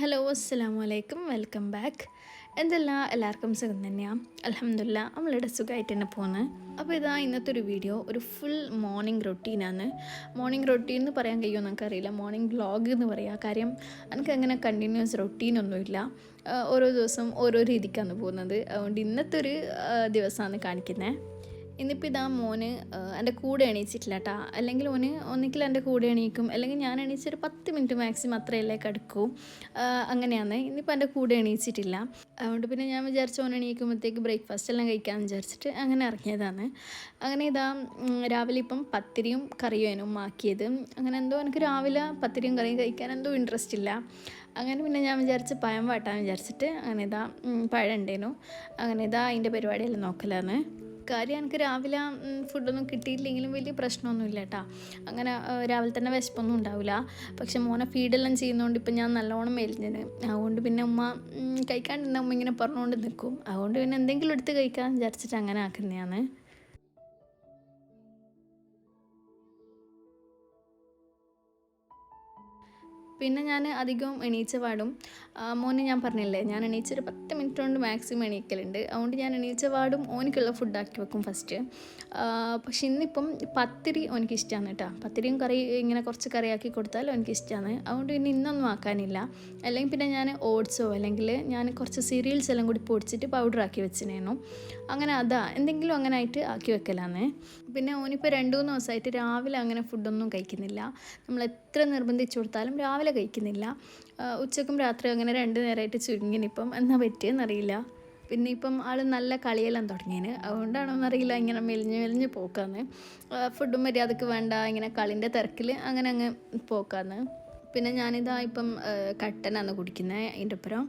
Hello അസ്സാം വലൈക്കും welcome back. എന്തല്ല? എല്ലാവർക്കും സുഖം തന്നെയാണ് അലഹമില്ല നമ്മളുടെ സുഖമായിട്ട് തന്നെ പോകുന്നത് അപ്പോൾ ഇതാ ഇന്നത്തെ ഒരു വീഡിയോ. ഒരു ഫുൾ മോർണിംഗ് റൊട്ടീനാണ് മോർണിംഗ് റൊട്ടീൻ എന്ന് പറയാൻ കഴിയുമോ നമുക്കറിയില്ല. മോർണിംഗ് വ്ളോഗ് എന്ന് പറയാം. കാര്യം എനിക്ക് അങ്ങനെ കണ്ടിന്യൂസ് റൊട്ടീനൊന്നുമില്ല. ഓരോ ദിവസം ഓരോ രീതിക്കാണ് പോകുന്നത്. അതുകൊണ്ട് ഇന്നത്തെ ഒരു ദിവസമാണ് കാണിക്കുന്നത് ഇന്നിപ്പോൾ ഇതാ മോന് എന്റെ കൂടെ എണീച്ചിട്ടില്ല കേട്ടോ അല്ലെങ്കിൽ ഓന് ഒന്നിക്കിൽ എന്റെ കൂടെ എണീക്കും. അല്ലെങ്കിൽ ഞാൻ എണീച്ചൊരു പത്ത് മിനിറ്റ് മാക്സിമം അത്രയല്ലേ കിടക്കും. അങ്ങനെയാണ്. ഇന്നിപ്പോൾ എന്റെ കൂടെ എണീച്ചിട്ടില്ല. അതുകൊണ്ട് പിന്നെ ഞാൻ വിചാരിച്ചു ഓൻ എണീക്കുമ്പോഴത്തേക്ക് ബ്രേക്ക്ഫാസ്റ്റ് എല്ലാം കഴിക്കാമെന്ന് വിചാരിച്ചിട്ട് അങ്ങനെ ഇറങ്ങിയതാണ്. അങ്ങനെ ഇതാ രാവിലെ ഇപ്പം പത്തിരിയും കറിയും ആക്കിയത് അങ്ങനെ എന്തോ എനിക്ക് രാവിലെ പത്തിരിയും കറിയും കഴിക്കാൻ എന്തോ ഇൻട്രസ്റ്റ് ഇല്ല. അങ്ങനെ പിന്നെ ഞാൻ വിചാരിച്ച് പഴം വാട്ടാൻ വിചാരിച്ചിട്ട് അങ്ങനെ ഇതാ പഴം ഉണ്ടേനു അങ്ങനെ ഇതാ അതിന്റെ പരിപാടിയെല്ലാം നോക്കലാണ്. കാര്യം എനിക്ക് രാവിലെ ഫുഡൊന്നും കിട്ടിയില്ലെങ്കിലും വലിയ പ്രശ്നമൊന്നുമില്ല കേട്ടോ. അങ്ങനെ രാവിലെ തന്നെ വിശപ്പൊന്നും ഉണ്ടാവില്ല പക്ഷെ മോനെ ഫീഡെല്ലാം ചെയ്യുന്നതുകൊണ്ട് ഇപ്പം ഞാൻ നല്ലോണം മേലിഞ്ഞത് അതുകൊണ്ട് പിന്നെ ഉമ്മ കഴിക്കാണ്ടിരുന്ന ഉമ്മ ഇങ്ങനെ പറഞ്ഞുകൊണ്ട് നിൽക്കും അതുകൊണ്ട് പിന്നെ എന്തെങ്കിലും എടുത്ത് കഴിക്കാൻ വിചാരിച്ചിട്ട് അങ്ങനെ ആക്കുന്നതാണ്. പിന്നെ ഞാൻ അധികവും എണീച്ച പാടും. മോനെ ഞാൻ പറഞ്ഞില്ലേ ഞാൻ എണീച്ചൊരു പത്ത് മിനിറ്റ് കൊണ്ട് മാക്സിമം എണീക്കലുണ്ട്. അതുകൊണ്ട് ഞാൻ എണീച്ച പാടും ഓനിക്കുള്ള ഫുഡാക്കി വെക്കും ഫസ്റ്റ് പക്ഷെ ഇന്നിപ്പം പത്തിരി ഓനിക്ക് ഇഷ്ടമാണ് കേട്ടോ പത്തിരിയും കറി ഇങ്ങനെ കുറച്ച് കറിയാക്കി കൊടുത്താൽ ഓനിക്ക് ഇഷ്ടമാണ് അതുകൊണ്ട് പിന്നെ ഇന്നൊന്നും ആക്കാനില്ല. അല്ലെങ്കിൽ പിന്നെ ഞാൻ ഓട്സോ അല്ലെങ്കിൽ ഞാൻ കുറച്ച് സീരിയൽസ് എല്ലാം കൂടി പൊടിച്ചിട്ട് പൗഡർ ആക്കി വെച്ചിനേനു. അങ്ങനെ അതാ എന്തെങ്കിലും അങ്ങനെ ആയിട്ട് ആക്കി വെക്കലാന്ന്. പിന്നെ ഓനിപ്പോൾ രണ്ട് മൂന്ന് ദിവസമായിട്ട് രാവിലെ അങ്ങനെ ഫുഡൊന്നും കഴിക്കുന്നില്ല. നമ്മൾ എത്ര നിർബന്ധിച്ചു കൊടുത്താലും രാവിലെ കഴിക്കുന്നില്ല. ഉച്ചക്കും രാത്രി അങ്ങനെ രണ്ട് നേരമായിട്ട് ചുരുങ്ങിനിപ്പം. എന്നാ പറ്റിയെന്നറിയില്ല. പിന്നെ ഇപ്പം ആൾ നല്ല കളിയെല്ലാം തുടങ്ങിയതിന് അതുകൊണ്ടാണോന്ന് എന്നറിയില്ല ഇങ്ങനെ മെലിഞ്ഞ് മെലിഞ്ഞ് പോക്കാന്ന്. ഫുഡും മര്യാദയ്ക്ക് വേണ്ട ഇങ്ങനെ കളിന്റെ തിരക്കിൽ അങ്ങനെ അങ്ങ് പോക്കാന്ന്. പിന്നെ ഞാനിതാ ഇപ്പം കട്ടനാണ് കുടിക്കുന്നത് അതിന്റെ ഒപ്പരം.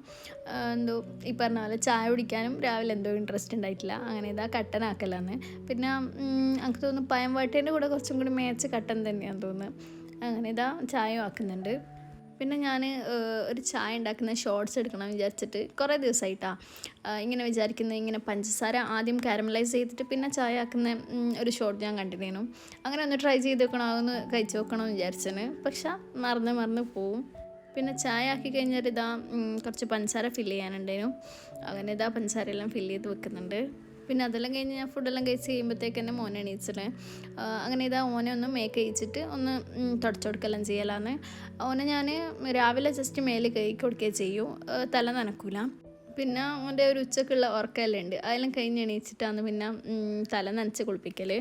എന്തോ ഈ പറഞ്ഞ പോലെ ചായ കുടിക്കാനും രാവിലെ എന്തോ ഇൻട്രസ്റ്റ് ഉണ്ടായിട്ടില്ല അങ്ങനെ ഇതാ കട്ടനാക്കലാണ്. പിന്നെ എനിക്ക് തോന്നുന്നു പയം വാട്ടേന്റെ കൂടെ കുറച്ചും കൂടി മേച്ച കട്ടൻ തന്നെയാണെന്ന് തോന്നുന്നത് അങ്ങനെ ഇതാ ചായ ആക്കുന്നുണ്ട്. പിന്നെ ഞാൻ ഒരു ചായ ഉണ്ടാക്കുന്ന ഷോർട്ട്സ് എടുക്കണം വിചാരിച്ചിട്ട് കുറേ ദിവസമായിട്ടാണ് ഇങ്ങനെ വിചാരിക്കുന്നത് ഇങ്ങനെ പഞ്ചസാര ആദ്യം കാരമലൈസ് ചെയ്തിട്ട് പിന്നെ ചായ ആക്കുന്ന ഒരു ഷോർട്ട് ഞാൻ കണ്ടിരുന്നു. അങ്ങനെ ഒന്ന് ട്രൈ ചെയ്ത് വെക്കണമെന്ന് കഴിച്ച് വെക്കണമെന്ന് വിചാരിച്ചതിന് പക്ഷെ മറന്ന് മറന്ന് പോവും. പിന്നെ ചായ ആക്കി കഴിഞ്ഞാൽ ഇതാ കുറച്ച് പഞ്ചസാര ഫില്ല് ചെയ്യാനുണ്ടായിരുന്നു. അങ്ങനെ ഇതാ പഞ്ചസാര എല്ലാം ഫില്ല് ചെയ്ത് വെക്കുന്നുണ്ട്. പിന്നെ അതെല്ലാം കഴിഞ്ഞ് ഞാൻ ഫുഡെല്ലാം കഴിച്ച് കഴിയുമ്പോഴത്തേക്ക് തന്നെ മോനെ എണീച്ചിട്ട് അങ്ങനെ ഇതാ ഓനെ ഒന്ന് മേക്ക് കഴിച്ചിട്ട് ഒന്ന് തുടച്ചു കൊടുക്കെല്ലാം ചെയ്യലാന്ന്. ഓനെ ഞാൻ രാവിലെ ജസ്റ്റ് മേൽ കഴുകി കൊടുക്കുകയെ ചെയ്യൂ. തല നനക്കൂല. പിന്നെ ഓന്റെ ഒരു ഉച്ചക്കുള്ള ഉറക്കമെല്ലാം ഉണ്ട്. അതെല്ലാം കഴിഞ്ഞ് എണീച്ചിട്ടാണ് പിന്നെ തല നനച്ച് കുളിപ്പിക്കൽ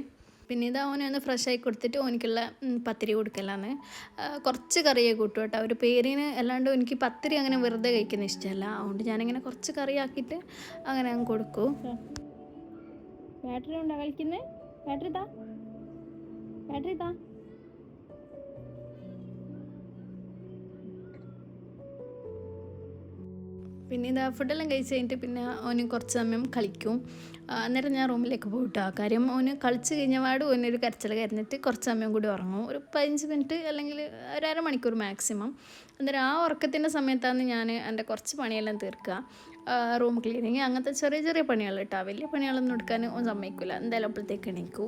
പിന്നെ ഇതാ ഓനെ ഒന്ന് ഫ്രഷ് ആയി കൊടുത്തിട്ട് ഓനിക്കുള്ള പത്തിരി കൊടുക്കലാണ്. കുറച്ച് കറിയെ കൂട്ടും കേട്ടോ. ഒരു പേരിന് അല്ലാണ്ട് എനിക്ക് പത്തിരി അങ്ങനെ വെറുതെ കഴിക്കുന്ന ഇഷ്ടമല്ല. അതുകൊണ്ട് ഞാനിങ്ങനെ കുറച്ച് കറിയാക്കിയിട്ട് അങ്ങനെ അങ്ങ് കൊടുക്കും. ബാറ്ററി ഉണ്ടോ കളിക്കുന്നത് ബാറ്ററി താ. ബാറ്ററി താ. പിന്നെ ഇതാ ഫുഡെല്ലാം കഴിച്ച് കഴിഞ്ഞിട്ട് പിന്നെ ഓന് കുറച്ച് സമയം കളിക്കും. അന്നേരം ഞാൻ റൂമിലേക്ക് പോയിട്ടോ. കാര്യം ഓന് കളിച്ച് കഴിഞ്ഞ പാട് ഓനൊരു കരച്ചിൽ കരഞ്ഞിട്ട് കുറച്ച് സമയം കൂടി ഉറങ്ങും. ഒരു പതിനഞ്ച് മിനിറ്റ് അല്ലെങ്കിൽ ഒരു അരമണിക്കൂർ മാക്സിമം. അന്നേരം ആ ഉറക്കത്തിന്റെ സമയത്താണ് ഞാൻ എന്റെ കുറച്ച് പണിയെല്ലാം തീർക്കുക. റൂം ക്ലീനിങ് അങ്ങനത്തെ ചെറിയ ചെറിയ പണികൾ കേട്ടോ. വലിയ പണികളൊന്നും എടുക്കാൻ ഒന്നും സമ്മതിക്കില്ല എന്തായാലും അപ്പോഴത്തേക്ക് എണീക്കൂ.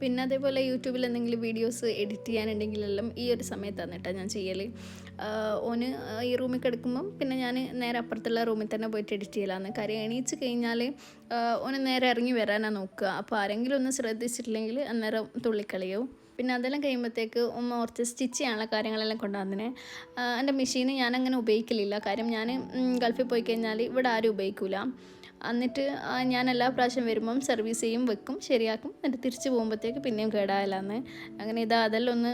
പിന്നെ അതേപോലെ യൂട്യൂബിൽ എന്തെങ്കിലും വീഡിയോസ് എഡിറ്റ് ചെയ്യാനുണ്ടെങ്കിലെല്ലാം ഈ ഒരു സമയത്താണ് കേട്ടോ ഞാൻ ചെയ്യൽ ഓന് ഈ റൂമിൽ കിടക്കുമ്പം പിന്നെ ഞാൻ നേരെ അപ്പുറത്തുള്ള റൂമിൽ തന്നെ പോയിട്ട് എഡിറ്റ് ചെയ്യലാന്ന്. കാര്യം എണീച്ച് കഴിഞ്ഞാൽ ഓന് നേരെ ഇറങ്ങി വരാനാണ് നോക്കുക. അപ്പോൾ ആരെങ്കിലും ഒന്ന് ശ്രദ്ധിച്ചിട്ടില്ലെങ്കിൽ അന്നേരം തുള്ളിക്കളിയോ. പിന്നെ അതെല്ലാം കഴിയുമ്പോഴത്തേക്ക് ഉമ്മ കുറച്ച് സ്റ്റിച്ച് ചെയ്യാനുള്ള കാര്യങ്ങളെല്ലാം കൊണ്ടുവന്നിനെ. എന്റെ മെഷീൻ ഞാനങ്ങനെ ഉപയോഗിക്കലില്ല. കാര്യം ഞാൻ ഗൾഫിൽ പോയി കഴിഞ്ഞാൽ ഇവിടെ ആരും ഉപയോഗിക്കില്ല എന്നിട്ട് ഞാൻ എല്ലാ പ്രാവശ്യം വരുമ്പം സർവീസ് ചെയ്യും വെക്കും ശരിയാക്കും. എന്നിട്ട് തിരിച്ച് പോകുമ്പോഴത്തേക്ക് പിന്നെയും കേടായാലാന്ന് അങ്ങനെ ഇത് അതെല്ലാം ഒന്ന്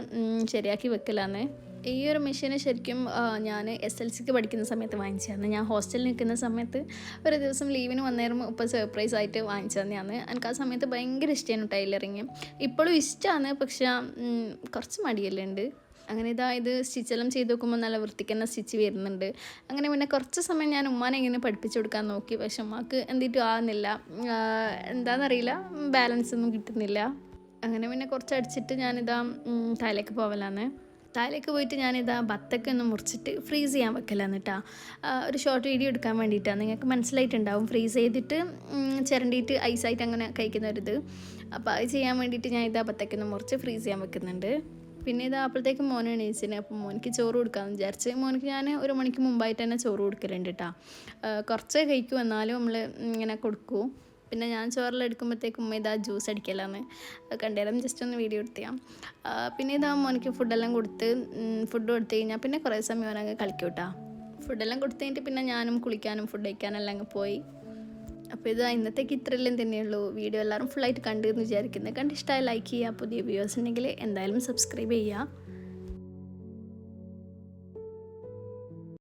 ശരിയാക്കി വെക്കലാന്ന്. ഈ ഒരു മെഷീന് ശരിക്കും ഞാൻ എസ് എൽ സിക്ക് പഠിക്കുന്ന സമയത്ത് വാങ്ങിച്ചതാണ് ഞാൻ ഹോസ്റ്റലിൽ നിൽക്കുന്ന സമയത്ത് ഒരു ദിവസം ലീവിന് വന്നേരം ഇപ്പോൾ സർപ്രൈസ് ആയിട്ട് വാങ്ങിച്ചു തന്നെയാണ് എനിക്ക് ആ സമയത്ത് ഭയങ്കര ഇഷ്ടമാണ് ടൈലറിങ് ഇപ്പോഴും ഇഷ്ടമാണ് പക്ഷേ കുറച്ച് മടിയെല്ലാം ഉണ്ട്. അങ്ങനെ ഇതാ ഇത് സ്റ്റിച്ചെല്ലാം ചെയ്ത് നോക്കുമ്പോൾ നല്ല വൃത്തിക്ക് തന്നെ സ്റ്റിച്ച് വരുന്നുണ്ട്. അങ്ങനെ പിന്നെ കുറച്ച് സമയം ഞാൻ ഉമ്മാനെ ഇങ്ങനെ പഠിപ്പിച്ചു കൊടുക്കാൻ നോക്കി. പക്ഷെ ഉമ്മാക്ക് എന്തിട്ടും ആകുന്നില്ല എന്താണെന്നറിയില്ല ബാലൻസ് ഒന്നും കിട്ടുന്നില്ല. അങ്ങനെ പിന്നെ കുറച്ച് അടിച്ചിട്ട് ഞാനിതാ താഴേക്ക് പോവലാന്ന്. താഴേക്ക് പോയിട്ട് ഞാനിതാ ബത്തൊക്കെ ഒന്ന് മുറിച്ചിട്ട് ഫ്രീസ് ചെയ്യാൻ വെക്കലാണ് കേട്ടോ ഒരു ഷോർട്ട് വീഡിയോ എടുക്കാൻ വേണ്ടിയിട്ടാണ് നിങ്ങൾക്ക് മനസ്സിലായിട്ടുണ്ടാവും. ഫ്രീസ് ചെയ്തിട്ട് ചിരണ്ടിയിട്ട് ഐസായിട്ട് അങ്ങനെ കഴിക്കുന്ന ഒരിത് അപ്പോൾ അത് ചെയ്യാൻ വേണ്ടിയിട്ട് ഞാൻ ഇതാ ബത്തൊക്കെ ഒന്ന് മുറിച്ച് ഫ്രീസ് ചെയ്യാൻ വെക്കുന്നുണ്ട്. പിന്നെ ഇത് അപ്പോഴത്തേക്ക് മോനെ എണീച്ചിന്. അപ്പോൾ മോനിക്ക് ചോറ് കൊടുക്കാമെന്ന് വിചാരിച്ച്. മോനിക്ക് ഞാൻ ഒരു മണിക്ക് മുമ്പായിട്ട് തന്നെ ചോറ് കൊടുക്കലുണ്ട് കേട്ടോ കുറച്ച് കഴിക്കും. എന്നാലും നമ്മൾ ഇങ്ങനെ കൊടുക്കൂ. പിന്നെ ഞാൻ ചോറെല്ലാം എടുക്കുമ്പോഴത്തേക്കും ഉമ്മ ഇതാ ജ്യൂസ് അടിക്കലാന്ന്. കണ്ടേരം ജസ്റ്റ് ഒന്ന് വീഡിയോ എടുത്തിയാം പിന്നെ ഇതാ മോനിക്ക് ഫുഡെല്ലാം കൊടുത്ത് ഫുഡ് കൊടുത്തു കഴിഞ്ഞാൽ പിന്നെ കുറേ സമയം അവനങ്ങ് കളിക്കൂട്ടാ. കേട്ടോ ഫുഡെല്ലാം കൊടുത്തു കഴിഞ്ഞിട്ട് പിന്നെ ഞാനും കുളിക്കാനും ഫുഡ് കഴിക്കാനെല്ലാം അങ്ങ് പോയി. അപ്പോൾ ഇത് ഇന്നത്തേക്ക് ഇത്രയെല്ലാം തന്നെയുള്ളൂ വീഡിയോ എല്ലാവരും ഫുള്ളായിട്ട് കണ്ടു എന്ന് വിചാരിക്കുന്നത് കണ്ട് ഇഷ്ടമായി ലൈക്ക് ചെയ്യുക പുതിയ വ്യൂവേഴ്സ് ഉണ്ടെങ്കിൽ എന്തായാലും സബ്സ്ക്രൈബ് ചെയ്യുക.